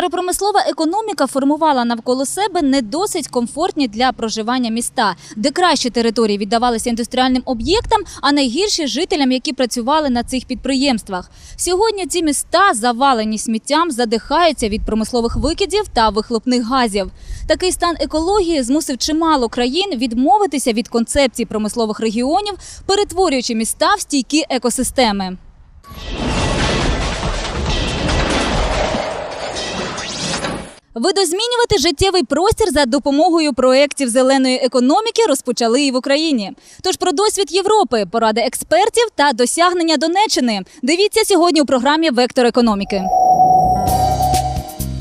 Старопромислова економіка формувала навколо себе не досить комфортні для проживання міста, де кращі території віддавалися індустріальним об'єктам, а найгірші жителям, які працювали на цих підприємствах. Сьогодні ці міста, завалені сміттям, задихаються від промислових викидів та вихлопних газів. Такий стан екології змусив чимало країн відмовитися від концепції промислових регіонів, перетворюючи міста в стійкі екосистеми. Видозмінювати життєвий простір за допомогою проєктів зеленої економіки розпочали і в Україні. Тож про досвід Європи, поради експертів та досягнення Донеччини. Дивіться сьогодні у програмі Вектор економіки.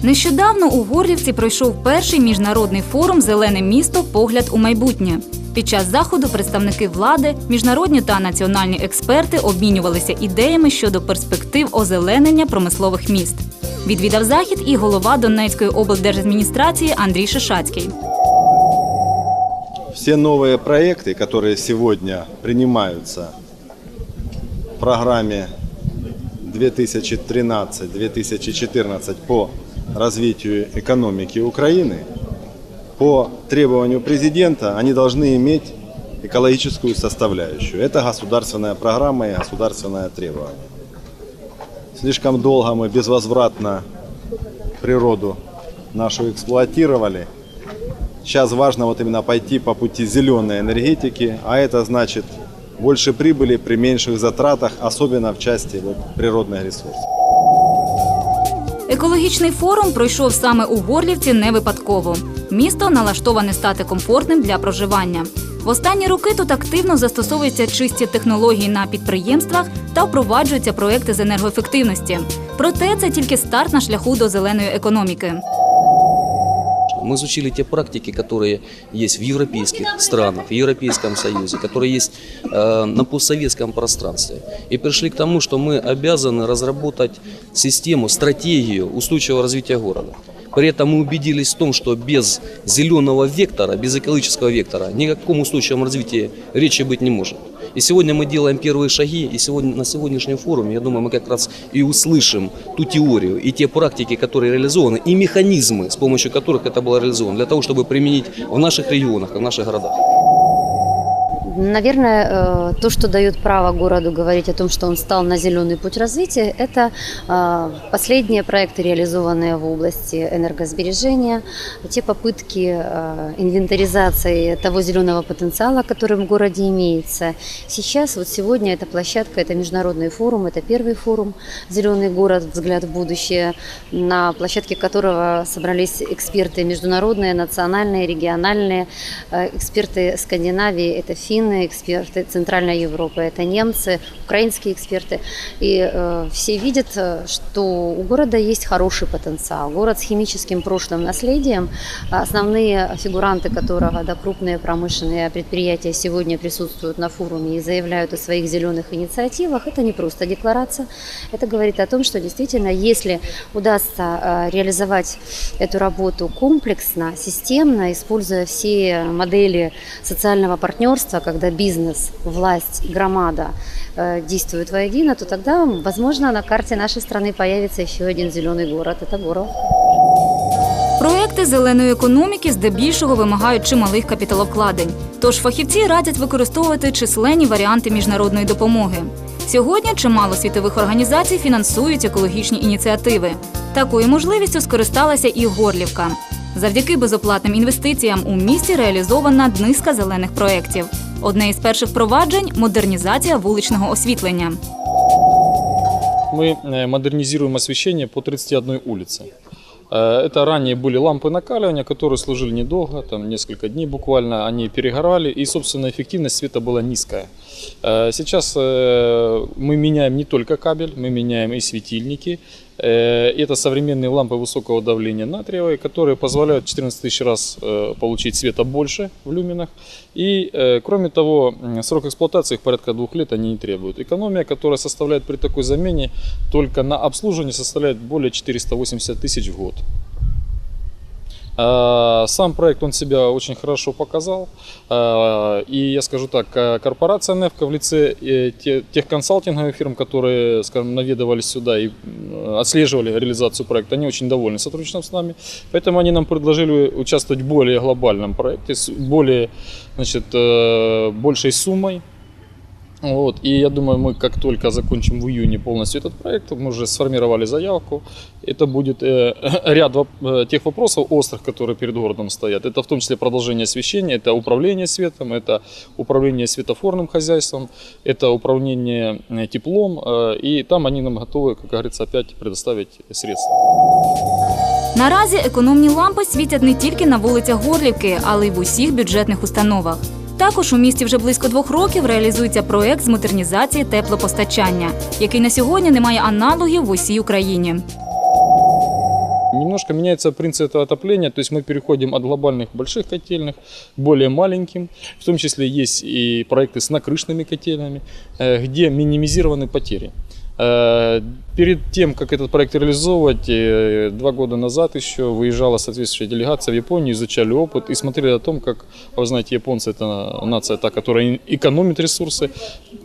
Нещодавно у Горлівці пройшов перший міжнародний форум Зелене місто Погляд у майбутнє. Під час заходу представники влади, міжнародні та національні експерти обмінювалися ідеями щодо перспектив озеленення промислових міст. Відвідав захід і голова Донецької облдержадміністрації Андрій Шишацький. Все новые проекты, которые сегодня принимаются в программе 2013-2014 по развитию экономики Украины, по требованию президента, они должны иметь экологическую составляющую. Это государственная программа и государственное требование. Слишком долго мы безвозвратно природу нашу эксплуатировали. Сейчас важно вот именно пойти по пути зеленой энергетики, а это значит больше прибыли при меньших затратах, особенно в части вот, природных ресурсов. Екологічний форум пройшов саме у Горлівці не випадково. Місто налаштоване стати комфортним для проживання. В останні роки тут активно застосовуються чисті технології на підприємствах та впроваджуються проекти з енергоефективності. Проте це тільки старт на шляху до зеленої економіки. Мы изучили те практики, которые есть в европейских странах, в Европейском Союзе, которые есть э, на постсоветском пространстве. И пришли к тому, что мы обязаны разработать систему, стратегию устойчивого развития города. При этом мы убедились в том, что без зеленого вектора, без экологического вектора ни о каком устойчивом развитии речи быть не может. И сегодня мы делаем первые шаги, и сегодня, на сегодняшнем форуме, я думаю, мы как раз и услышим ту теорию, и те практики, которые реализованы, и механизмы, с помощью которых это было реализовано, для того, чтобы применить в наших регионах, в наших городах. Наверное, э, то, что дает право городу говорить о том, что он стал на зеленый путь развития, это э, последние проекты, реализованные в области энергосбережения, те попытки э, инвентаризации того зеленого потенциала, который в городе имеется. Сейчас, вот сегодня эта площадка, это международный форум, это первый форум «Зеленый город. Взгляд в будущее», на площадке которого собрались эксперты международные, национальные, региональные, эксперты Скандинавии, это финны, эксперты Центральной Европы, это немцы, украинские эксперты. И э, все видят, э, что у города есть хороший потенциал. Город с химическим прошлым наследием, основные фигуранты которого, да, крупные промышленные предприятия сегодня присутствуют на форуме и заявляют о своих зеленых инициативах, это не просто декларация, это говорит о том, что действительно, если удастся э, реализовать эту работу комплексно, системно, используя все модели социального партнерства, когда бизнес, власть, громада э, действуют воедино, то тогда, возможно, на карте нашей страны появится еще один зеленый город. Это Горов. Проекти зеленої економіки здебільшого вимагають чималих капіталовкладень. Тож фахівці радять використовувати численні варіанти міжнародної допомоги. Сьогодні чимало світових організацій фінансують екологічні ініціативи. Такою можливістю скористалася і Горлівка. Завдяки безоплатним інвестиціям у місті реалізована низка зелених проєктів. Одне із перших впроваджень модернізація вуличного освітлення. мы э, модернизируем освещение по 31 улице. Э, Это ранее были лампы накаливания, которые служили недолго, там несколько дней буквально, они перегорали, и, собственно, эффективность света была низкая. Э, Сейчас э, мы меняем не только кабель, мы меняем и светильники. Э, Это современные лампы высокого давления натриевые, которые позволяют 14 тысяч раз э, получить света больше в люминах. И, э, кроме того, м, срок эксплуатации их порядка двух лет они не требуют. Экономия, которая составляет при такой замене только на обслуживание составляет более 480 тысяч в год. Э, Сам проект, он себя очень хорошо показал. Э, И я скажу так, э, корпорация «Невка» в лице те- тех консалтинговых фирм, которые, скажем, наведывались сюда и отслеживали реализацию проекта, они очень довольны сотрудничеством с нами. Поэтому они нам предложили участвовать в более глобальном проекте, с более, значит, большей суммой. Вот. И я думаю, мы как только закончим в июне полностью этот проект, мы уже сформировали заявку. Это будет э, ряд воп- э, тех вопросов острых, которые перед городом стоят. Это в том числе продолжение освещения, это управление светом, это управление светофорным хозяйством, это управление э, теплом. э, И там они нам готовы, как говорится, опять предоставить средства. Наразі економні лампи світять не тільки на вулицях Горлівки, але й в усіх бюджетних установах. Також у місті вже близько двох років реалізується проект з модернізації теплопостачання, який на сьогодні не має аналогів в усій Україні. Немножко меняется принцип этого отопления, то есть мы переходим от глобальных больших котельных к более маленьким. В том числе есть и проекты с накрышными котельными, э, где минимизированы потери. Э, Перед тем, как этот проект реализовывать, э, два года назад еще выезжала соответствующая делегация в Японию, изучали опыт и смотрели о том, как, вы знаете, японцы это нация та, которая экономит ресурсы,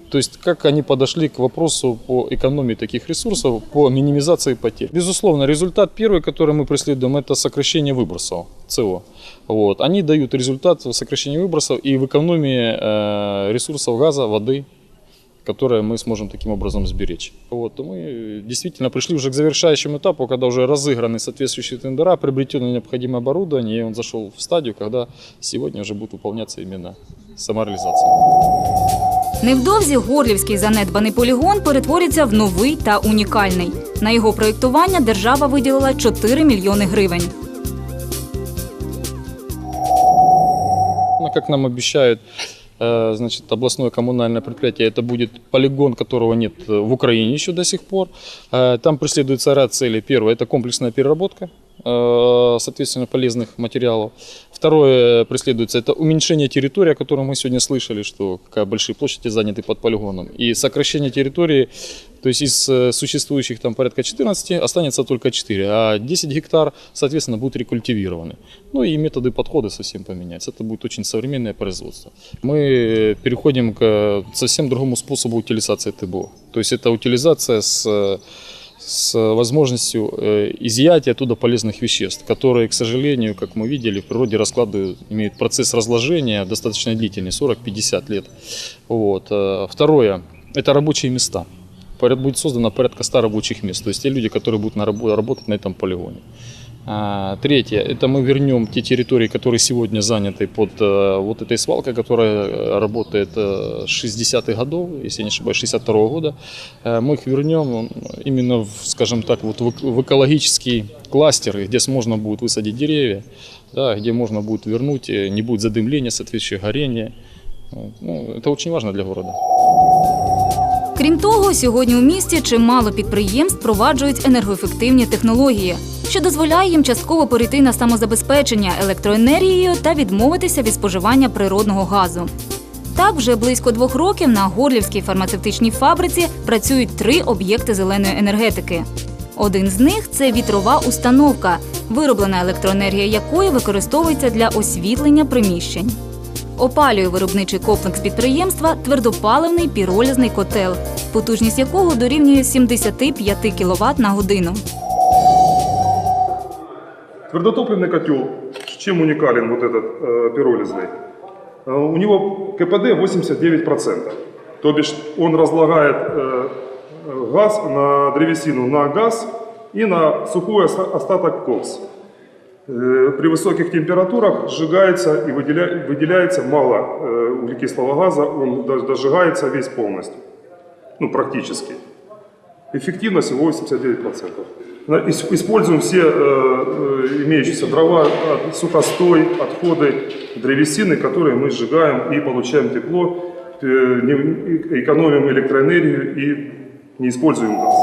то есть как они подошли к вопросу по экономии таких ресурсов, по минимизации потерь. Безусловно, результат первый, который мы преследуем, это сокращение выбросов СО. Вот. Они дают результат в сокращении выбросов и в экономии э, ресурсов газа, воды, которые мы сможем таким образом сберечь. Вот. Мы э, действительно пришли уже к завершающему этапу, когда уже разыграны соответствующие тендера, приобретено необходимое оборудование, и он зашел в стадию, когда сегодня уже будет выполняться именно самореализация. Невдовзі Горлівський занедбаний полігон перетвориться в новий та унікальний. На його проєктування держава виділила 4 мільйони гривень. Ну, Как нам обещают, э, значит, областное коммунальное предприятие, это будет полигон, которого нет э, в Украине еще до сих пор. Э, Там преследуется ряд целей. Первое – это комплексная переработка, э, соответственно, полезных материалов. Второе преследуется – это уменьшение территории, о котором мы сегодня слышали, что какая большие площади заняты под полигоном. И сокращение территории, то есть из э, существующих там порядка 14 останется только 4, а 10 гектар, соответственно, будут рекультивированы. Ну и методы подхода совсем поменяются. Это будет очень современное производство. Мы переходим к э, совсем другому способу утилизации ТБО. То есть это утилизация с, э, с возможностью э, изъятия оттуда полезных веществ, которые, к сожалению, как мы видели, в природе раскладывают, имеют процесс разложения достаточно длительный, 40-50 лет. Вот. Э, Второе – это рабочие места. Поряд- Будет создано порядка 100 рабочих мест, то есть те люди, которые будут на рабо- работать на этом полигоне. А, Третье, это мы вернем те территории, которые сегодня заняты под э, вот этой свалкой, которая э, работает э, с 60-х годов, если я не ошибаюсь, 62 -го года. Э, Мы их вернем м, именно, в, скажем так, вот в, эк- в экологический кластер, где можно будет высадить деревья, да, где можно будет вернуть, э, не будет задымления, соответствующего горения. Вот. Ну, это очень важно для города. Крім того, сьогодні у місті чимало підприємств впроваджують енергоефективні технології, що дозволяє їм частково перейти на самозабезпечення електроенергією та відмовитися від споживання природного газу. Так, вже близько двох років на Горлівській фармацевтичній фабриці працюють три об'єкти зеленої енергетики. Один з них це вітрова установка, вироблена електроенергія якої використовується для освітлення приміщень. Опалює виробничий комплекс підприємства твердопаливний піролізний котел, потужність якого дорівнює 75 кВт на годину. Твердотопливный котел, чем уникален вот этот э, пиролизный? Э, у него КПД 89%. То бишь он разлагает э, э, газ на древесину, на газ и на сухой оста- остаток кокс. Э, При высоких температурах сжигается и выделя- выделяется мало э, углекислого газа, он до- дожигается весь полностью, ну практически. Эффективность его 89%. На- ис- Используем все э, э, имеющиеся дрова, от- сухостой, отходы древесины, которые мы сжигаем и получаем тепло, э, не- и- экономим электроэнергию и не используем газ.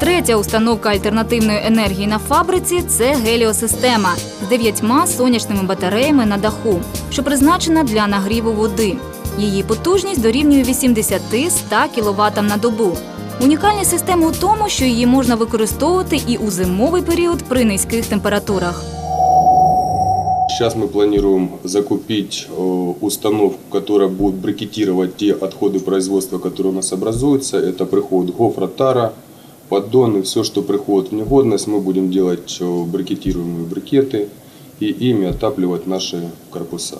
Третя установка альтернативної енергії на фабриці це геліосистема з дев'ятьма сонячними батареями на даху, що призначена для нагріву води. Її потужність дорівнює 80-100 кВт на добу. Унікальність системи у тому, що її можна використовувати і у зимовий період при низьких температурах. Сейчас мы планируем закупить э, установку, которая будет брикетировать те отходы производства, которые у нас образуются. Это приход гофра, тара, поддоны, все, что приходит в негодность, мы будем делать э, брикетируемые брикеты и ими отапливать наши корпуса.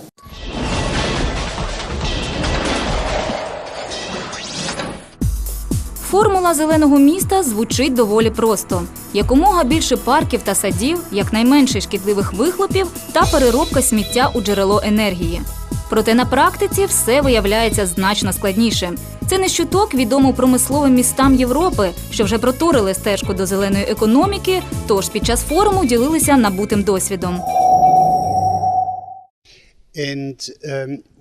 Формула зеленого міста звучить доволі просто: якомога більше парків та садів, якнайменше шкідливих вихлопів та переробка сміття у джерело енергії. Проте на практиці все виявляється значно складніше. Це не щуток відомо промисловим містам Європи, що вже проторили стежку до зеленої економіки, тож під час форуму ділилися набутим досвідом.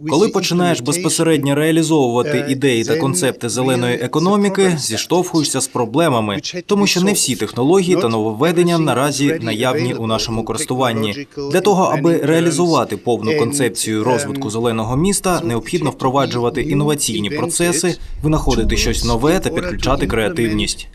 Коли починаєш безпосередньо реалізовувати ідеї та концепти зеленої економіки, зіштовхуєшся з проблемами, тому що не всі технології та нововведення наразі наявні у нашому користуванні. Для того аби реалізувати повну концепцію розвитку зеленого міста, необхідно впроваджувати інноваційні процеси, винаходити щось нове та підключати креативність.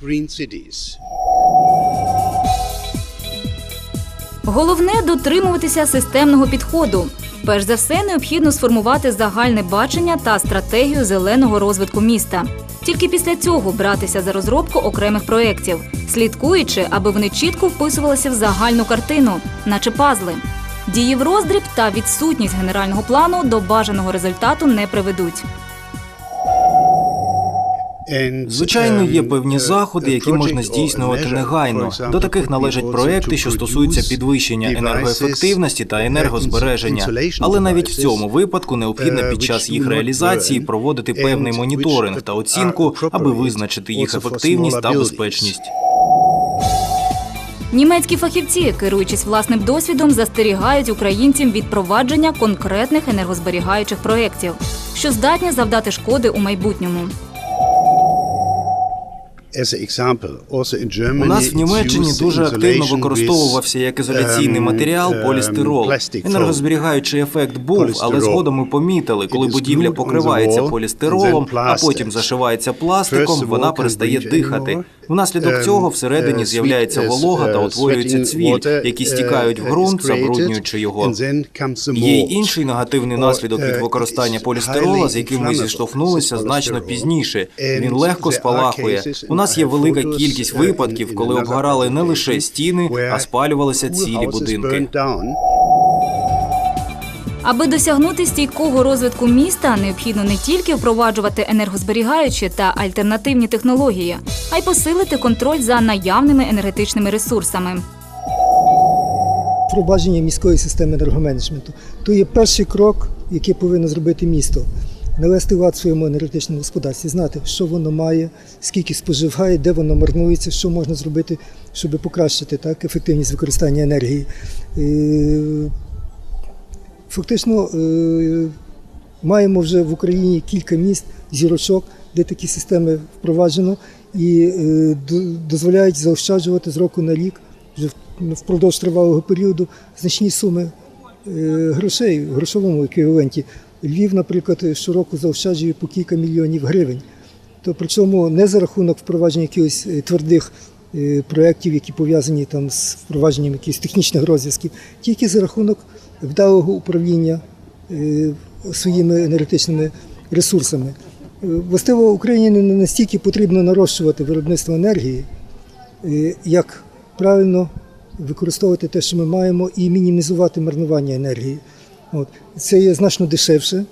Головне дотримуватися системного підходу. Перш за все, необхідно сформувати загальне бачення та стратегію зеленого розвитку міста. Тільки після цього братися за розробку окремих проєктів, слідкуючи, аби вони чітко вписувалися в загальну картину, наче пазли. Дії в роздріб та відсутність генерального плану до бажаного результату не приведуть. Звичайно, є певні заходи, які можна здійснювати негайно. До таких належать проекти, що стосуються підвищення енергоефективності та енергозбереження. Але навіть в цьому випадку необхідно під час їх реалізації проводити певний моніторинг та оцінку, аби визначити їх ефективність та безпечність. Німецькі фахівці, керуючись власним досвідом, застерігають українців від провадження конкретних енергозберігаючих проєктів, що здатні завдати шкоди у майбутньому. У нас в Німеччині дуже активно використовувався як ізоляційний матеріал полістирол. Енергозберігаючий ефект був, але згодом ми помітили, коли будівля покривається полістиролом, а потім зашивається пластиком, вона перестає дихати. Внаслідок цього всередині з'являється волога та утворюється цвіль, які стікають в ґрунт, забруднюючи його. Є й інший негативний наслідок від використання полістирола, з яким ми зіштовхнулися значно пізніше. Він легко спалахує. У нас є велика кількість випадків, коли обгорали не лише стіни, а спалювалися цілі будинки. Аби досягнути стійкого розвитку міста, необхідно не тільки впроваджувати енергозберігаючі та альтернативні технології, а й посилити контроль за наявними енергетичними ресурсами. впровадження міської системи енергоменеджменту. То є перший крок, який повинно зробити місто. Навести лад в своєму енергетичному господарстві, знати, що воно має, скільки споживає, де воно марнується, що можна зробити, щоб покращити так, ефективність використання енергії. Фактично е, маємо вже в Україні кілька міст, зірочок, де такі системи впроваджено і е, дозволяють заощаджувати з року на рік вже впродовж тривалого періоду значні суми е, грошей в грошовому еквіваленті. Львів, наприклад, щороку заощаджує по кілька мільйонів гривень. То причому не за рахунок впровадження якихось твердих проєктів, які пов'язані там з впровадженням якихось технічних розв'язків, тільки за рахунок вдалого управління е, своїми енергетичними ресурсами. Е, Властиво Україні не настільки потрібно нарощувати виробництво енергії, е, як правильно використовувати те, що ми маємо, і мінімізувати марнування енергії. От. Це є значно дешевше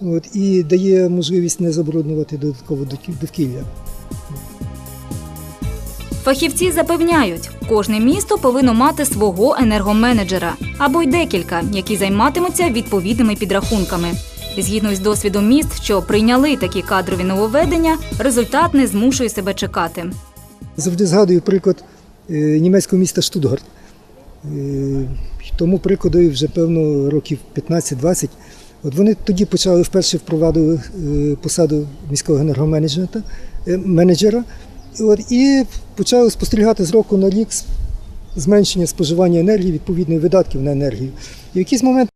от, і дає можливість не забруднювати додатково довкі- довкілля. Фахівці запевняють, кожне місто повинно мати свого енергоменеджера або й декілька, які займатимуться відповідними підрахунками. Згідно із досвідом міст, що прийняли такі кадрові нововведення, результат не змушує себе чекати. Завжди згадую приклад е, німецького міста Штутгарт. Е, Тому прикладу вже певно років 15-20. От вони тоді почали вперше впровадили е, посаду міського енергоменеджера менеджера. От, і почали спостерігати з року на рік зменшення споживання енергії, відповідно, видатків на енергію. І в якийсь момент